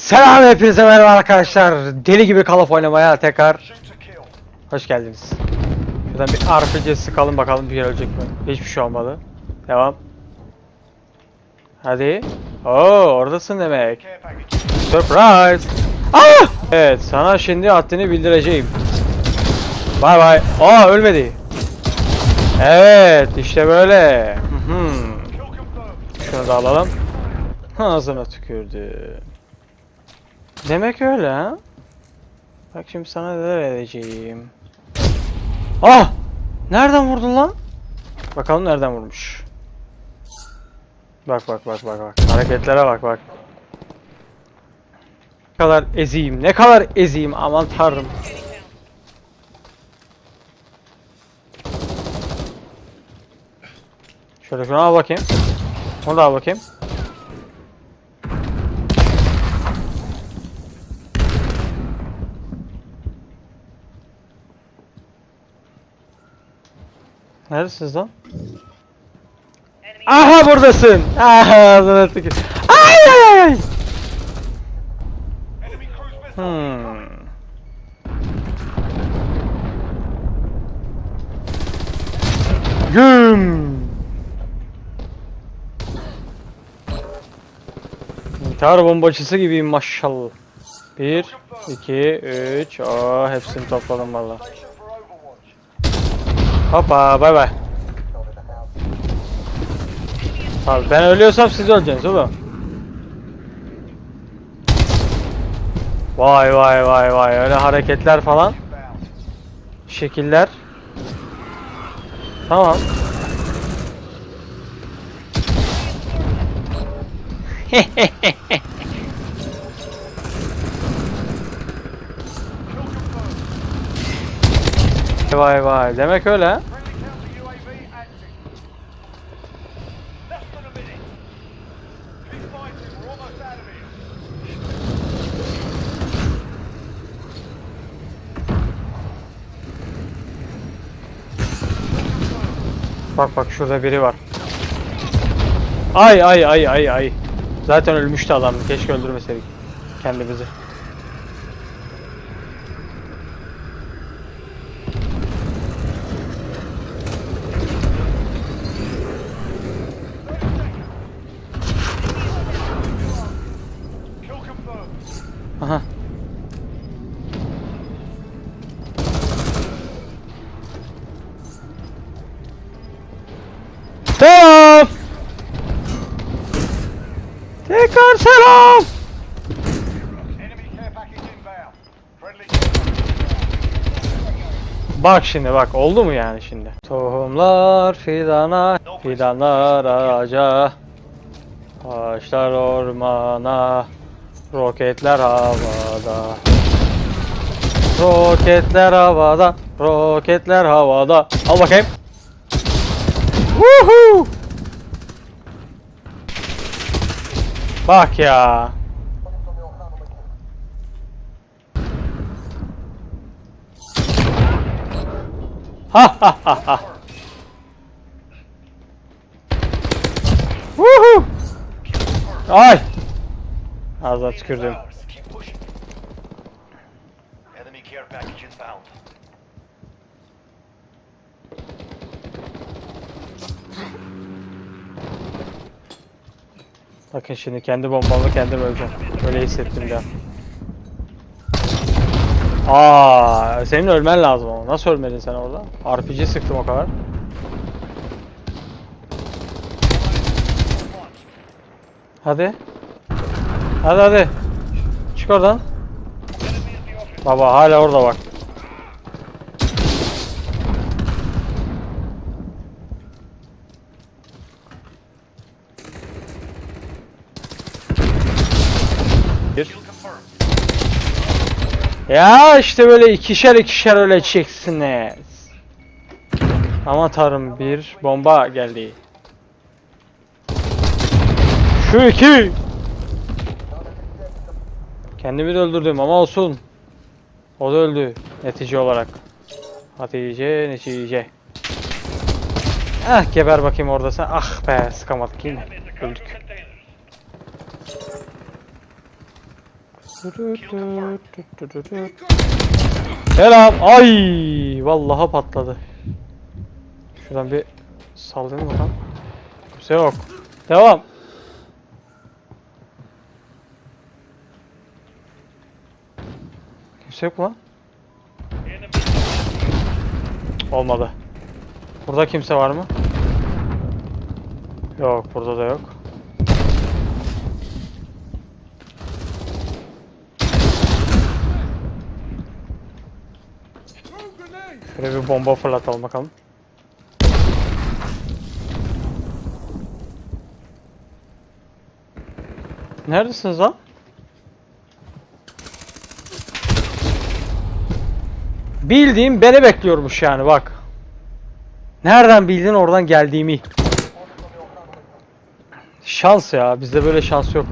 Selam hepinize merhaba arkadaşlar. Deli gibi Call of oynamaya tekrar hoş geldiniz. Şuradan bir RPG sıkalım bakalım bir yer ölecek mi? Hiçbir şey olmadı. Devam. Hadi. Oo oradasın demek. Surprise. Ah! Evet sana şimdi haddini bildireceğim. Bay bay. Aa ölmedi. Evet işte böyle. Hı hı. Şunu da alalım. Ağzına tükürdü. Demek öyle ha? Bak şimdi sana neler edeceğim. Ah! Nereden vurdun lan? Bakalım nereden vurmuş. Bak bak bak bak bak. Hareketlere bak bak. Ne kadar eziyim. Ne kadar eziyim. Aman tanrım. Şöyle şunu al bakayım. Onu da al bakayım. Neredesiniz lan? Aha buradasın. Aha tükür. Ay ay ay. Hmm. Güm. İntihar bombacısı gibiyim maşallah. Bir, iki, üç. Aa hepsini topladım valla. Hoppa bay bay. Abi ben ölüyorsam siz öleceksiniz oğlum. Vay vay vay vay öyle hareketler falan. Şekiller. Tamam. vay vay demek öyle ha. Bak bak şurada biri var. Ay ay ay ay ay. Zaten ölmüştü adam. Keşke öldürmeseydik kendimizi. Bak şimdi bak oldu mu yani şimdi? Tohumlar fidana, fidanlar ağaca, ağaçlar ormana, roketler havada. Roketler havada, roketler havada. Al bakayım. Woohoo! Bak ya. Ha ha ha ha. Woohoo! Ay! Ağzına tükürdüm. Bakın şimdi kendi bombamla kendim öleceğim. Öyle hissettim ya. Aa, senin ölmen lazım ama. Nasıl ölmedin sen orada? RPG sıktım o kadar. Hadi. Hadi hadi. Çık oradan. Baba hala orada bak. Ya işte böyle ikişer ikişer öleceksiniz. Ama tanrım bir bomba geldi. Şu iki. Kendimi de öldürdüm ama olsun. O da öldü netice olarak. Hatice netice. Ah geber bakayım orada sen. Ah be sıkamadık yine. Öldük. Selam. Ay, vallahi patladı. Şuradan bir sallayalım bakalım. Kimse yok. Devam. Kimse yok lan? Olmadı. Burada kimse var mı? Yok, burada da yok. Şöyle bir bomba fırlatalım bakalım. Neredesiniz lan? Bildiğim beni bekliyormuş yani bak. Nereden bildin oradan geldiğimi? Şans ya bizde böyle şans yok.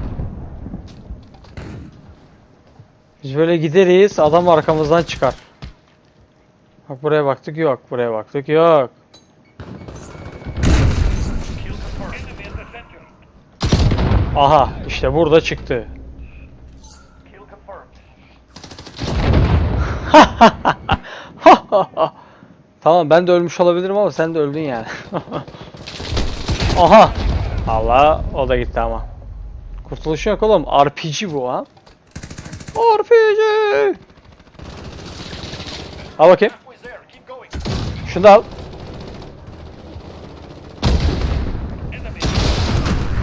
Biz böyle gideriz adam arkamızdan çıkar. Bak buraya baktık yok. Buraya baktık yok. Aha işte burada çıktı. Tamam ben de ölmüş olabilirim ama sen de öldün yani. Aha. Allah o da gitti ama. Kurtuluşun yok oğlum. RPG bu ha. RPG. Al bakayım. Şunu da al.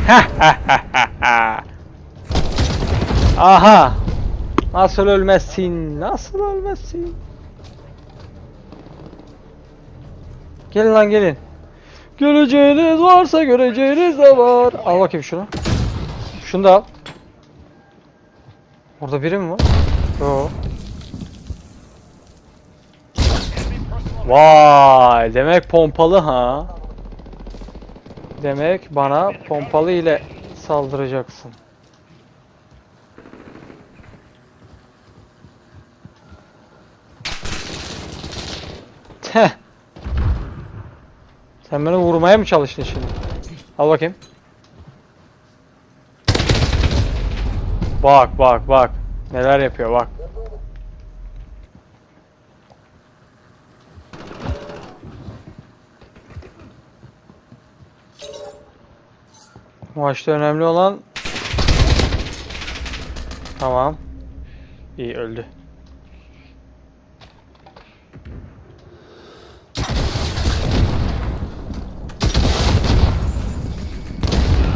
Aha. Nasıl ölmezsin? Nasıl ölmezsin? Gelin lan gelin. Göreceğiniz varsa göreceğiniz de var. Al bakayım şunu. Şunu da al. Orada biri mi var? Yo. Vay, demek pompalı ha. Demek bana pompalı ile saldıracaksın. Teh. Sen beni vurmaya mı çalıştın şimdi? Al bakayım. Bak bak bak. Neler yapıyor bak. Maçta önemli olan Tamam. İyi öldü.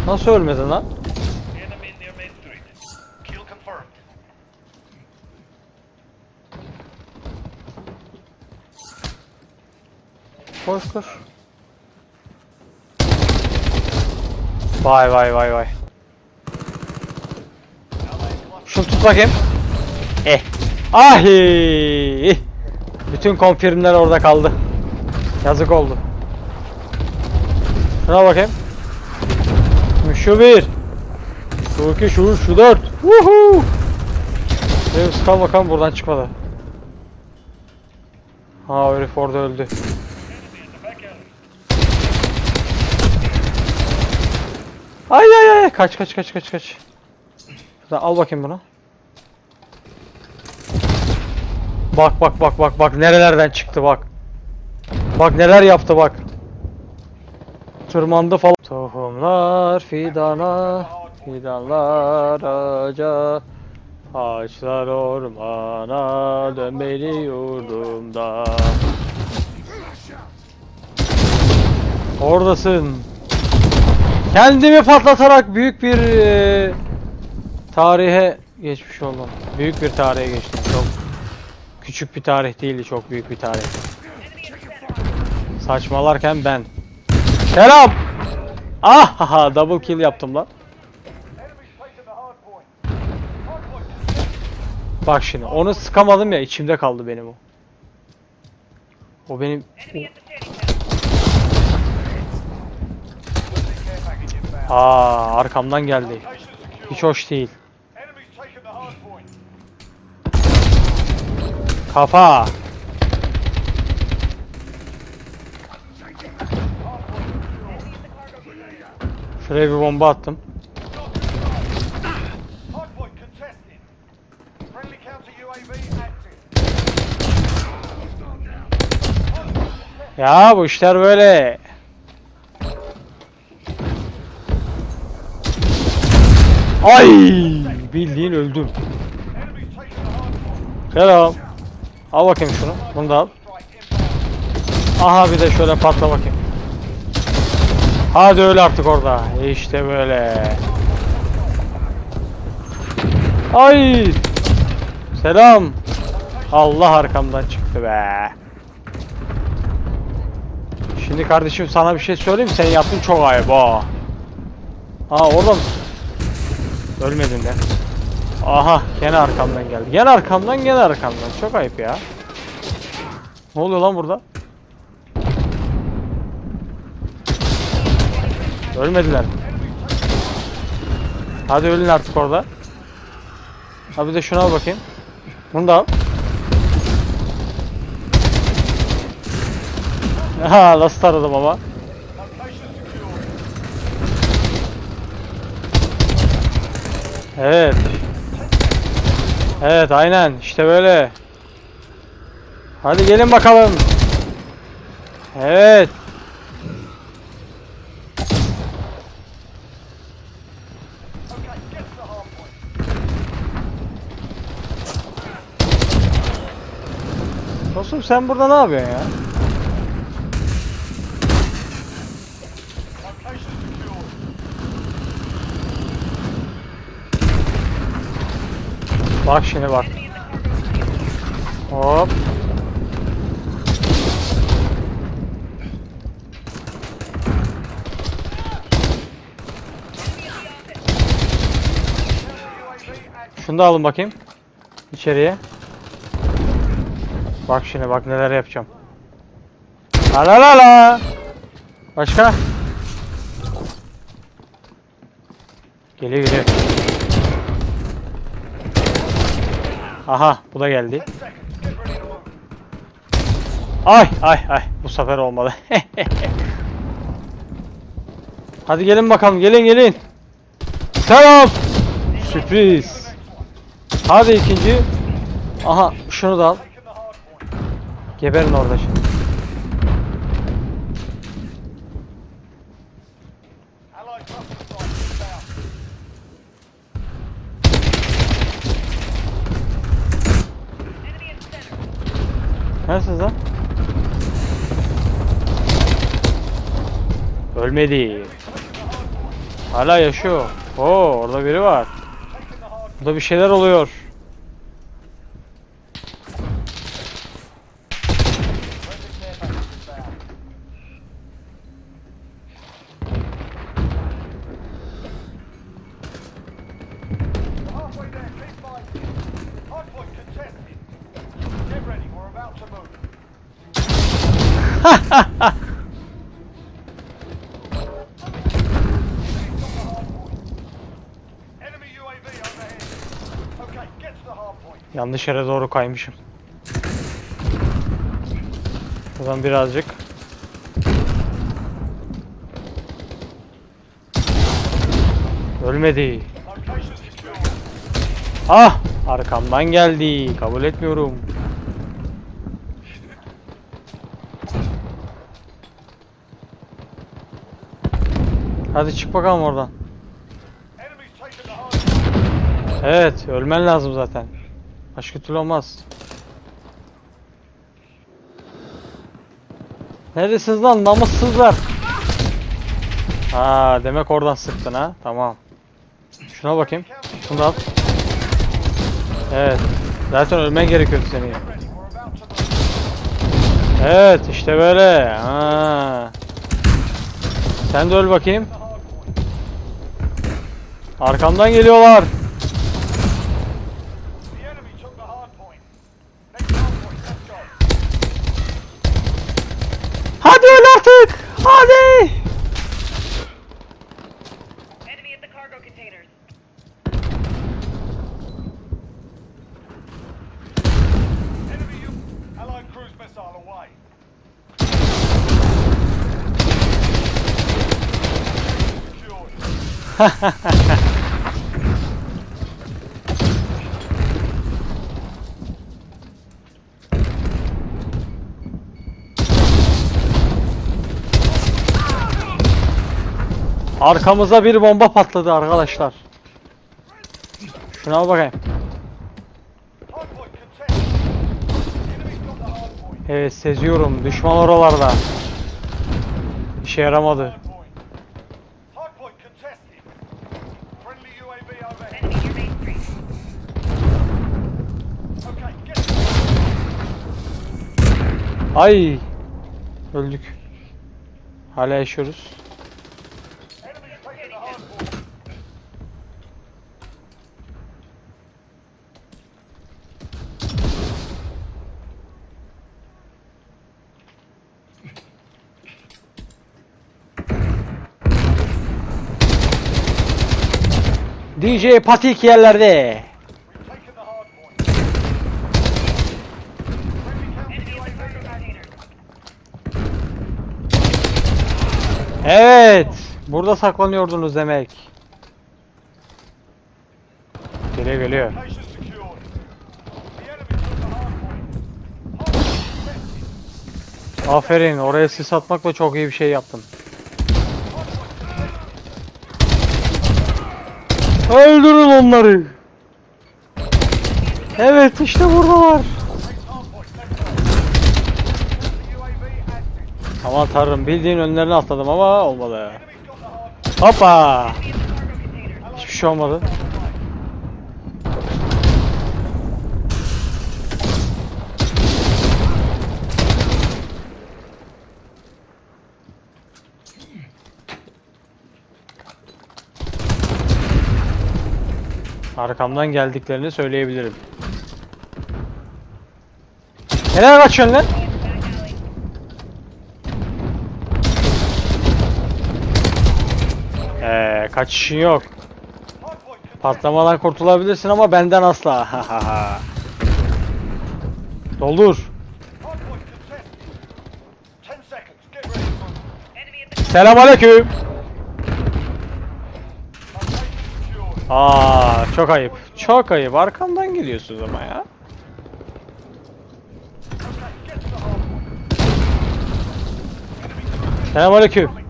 Nasıl ölmedin lan? Koş koş. Vay vay vay vay. Şunu tut bakayım. Eh. Ahi. Bütün konfirmler orada kaldı. Yazık oldu. Şuna bakayım. Şu bir. Şu iki, şu üç, şu dört. Woohoo. Benim skal bakalım buradan çıkmadı. Ha herif orada öldü. Kaç kaç kaç kaç kaç. Şuradan al bakayım bunu. Bak bak bak bak bak nerelerden çıktı bak. Bak neler yaptı bak. Tırmandı falan. Tohumlar fidana, fidanlar ağaca, ağaçlar ormana, dönmeli yurdumda. Oradasın. Kendimi patlatarak büyük bir eee, tarihe geçmiş oldum. Büyük bir tarihe geçtim. Çok küçük bir tarih değildi, çok büyük bir tarih. Saçmalarken ben. Selam. Ah, haha, double kill yaptım lan. Bak şimdi onu sıkamadım ya içimde kaldı benim o. O benim Care Aa arkamdan geldi. Hiç hoş değil. Kafa. Şuraya bir bomba attım. Ya bu işler böyle. Ay bildiğin öldüm. Selam. Al bakayım şunu. Bunu da al. Aha bir de şöyle patla bakayım. Hadi öyle artık orada. İşte böyle. Ay. Selam. Allah arkamdan çıktı be. Şimdi kardeşim sana bir şey söyleyeyim mi? Sen yaptın çok ayıp ha. Aa orada mısın? Ölmedin de. Aha gene arkamdan geldi. Gene arkamdan gene arkamdan. Çok ayıp ya. Ne oluyor lan burada? Ölmediler. Hadi ölün artık orada. Ha bir de şuna al bakayım. Bunu da al. Ha nasıl taradım ama. Evet. Evet aynen işte böyle. Hadi gelin bakalım. Evet. Dostum sen burada ne yapıyorsun ya? Bak şimdi bak. Hop. Şunu da alın bakayım. İçeriye. Bak şimdi bak neler yapacağım. La la la la. Başka? Geliyor geliyor. Aha bu da geldi. 10 seconds. Get ready to move. Ay ay ay bu sefer olmadı. Hadi gelin bakalım gelin gelin. Selam. Sürpriz. Hadi ikinci. Aha şunu da al. Geberin orada şimdi. Ölmedi. Hala yaşıyor. Oo orada biri var. Burada bir şeyler oluyor. Friendly care package Yanlış yere doğru kaymışım. Buradan birazcık. Ölmedi. Ah! Arkamdan geldi. Kabul etmiyorum. Hadi çık bakalım oradan. Evet, ölmen lazım zaten. Başka türlü olmaz. Neredesiniz lan namussuzlar? Ha, demek oradan sıktın ha. Tamam. Şuna bakayım. Şunu al. Evet. Zaten ölmen gerekiyordu senin. Evet, işte böyle. Ha. Sen de öl bakayım. Arkamdan geliyorlar. Arkamıza bir bomba patladı arkadaşlar. Şuna bakayım. Evet seziyorum düşman oralarda. İşe yaramadı. Ay. Öldük. Hala yaşıyoruz. DJ Patik yerlerde. Evet. Burada saklanıyordunuz demek. Geliyor geliyor. Aferin. Oraya sis atmakla çok iyi bir şey yaptın. Öldürün onları. Evet işte buradalar. Aman tanrım bildiğin önlerine atladım ama olmadı. Hoppa. Hiçbir şey olmadı. Arkamdan geldiklerini söyleyebilirim. Nereye kaçıyorsun lan? Kaçışın yok. Patlamadan kurtulabilirsin ama benden asla. Doldur. Selamünaleyküm. Aa çok ayıp. Çok ayıp. Arkamdan geliyorsunuz ama ya. Hardpoint. Selamünaleyküm.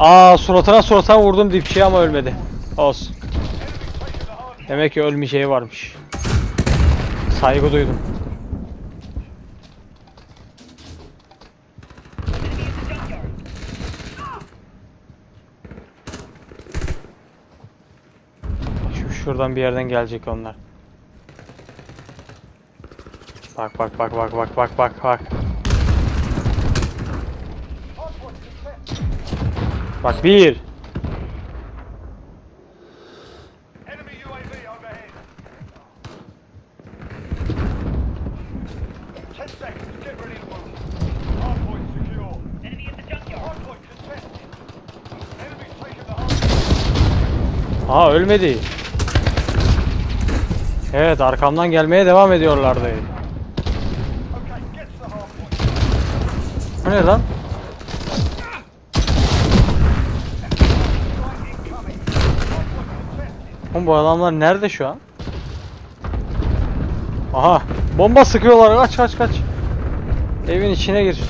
Aa suratına suratına vurdum dipçiye ama ölmedi. Olsun. Demek ki ölmeyeceği varmış. Saygı duydum. Şu şuradan bir yerden gelecek onlar. Bak bak bak bak bak bak bak bak. The hardpoint. Aa ölmedi. Evet arkamdan gelmeye devam ediyorlardı. Bu ne lan? Bu adamlar nerede şu an? Aha bomba sıkıyorlar kaç kaç kaç. Evin içine gir.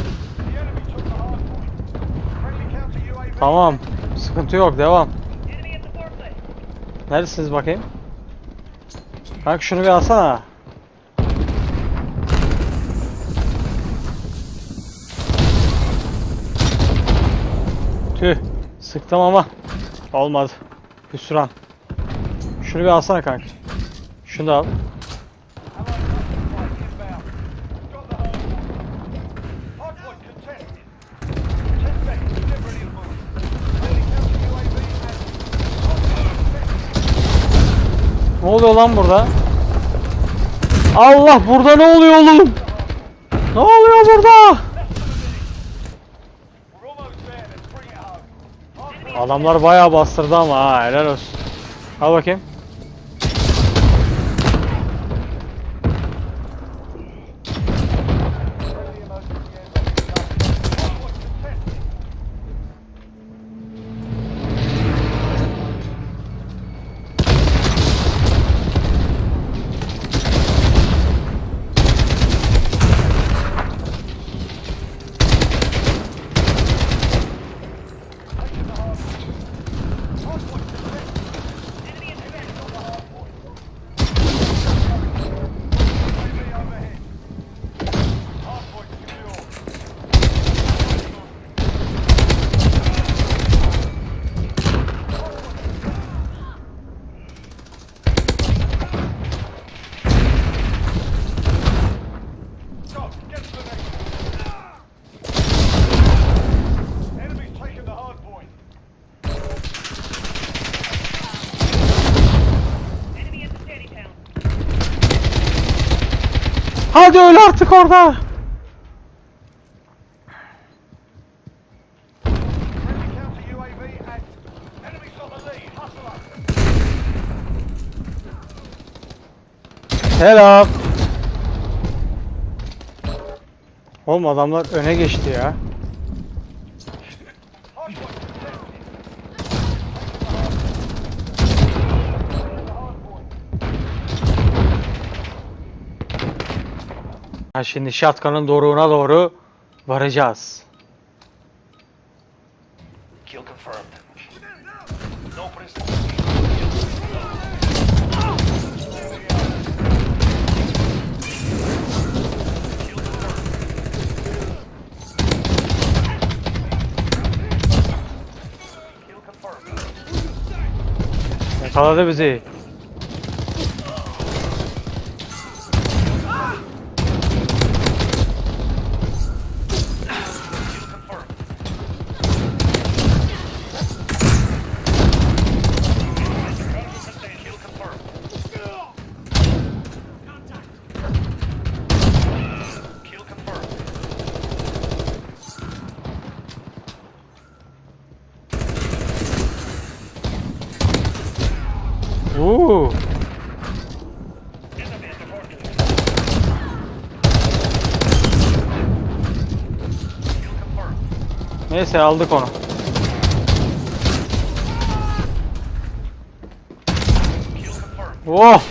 Tamam sıkıntı yok devam. Neredesiniz bakayım? Kanka şunu bir alsana. Tüh. Sıktım ama. Olmadı. Hüsran. Şunu bir alsana kanka. Şunu da al. Ne oluyor lan burada? Allah burada ne oluyor oğlum? Ne oluyor burada? Adamlar bayağı bastırdı ama ha helal olsun. Al bakayım. Hadi öl artık orada. Selam. Oğlum adamlar öne geçti ya. Ha şimdi şatkanın doruğuna doğru varacağız. Kill confirmed. No. Yakaladı bizi. Neyse aldık onu. Oh!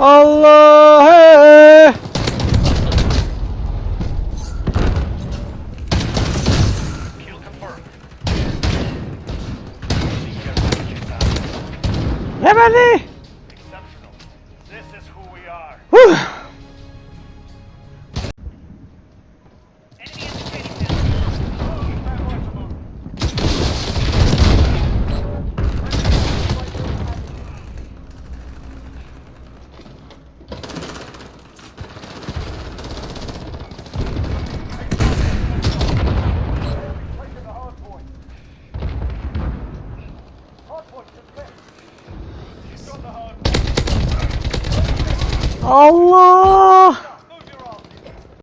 Allah!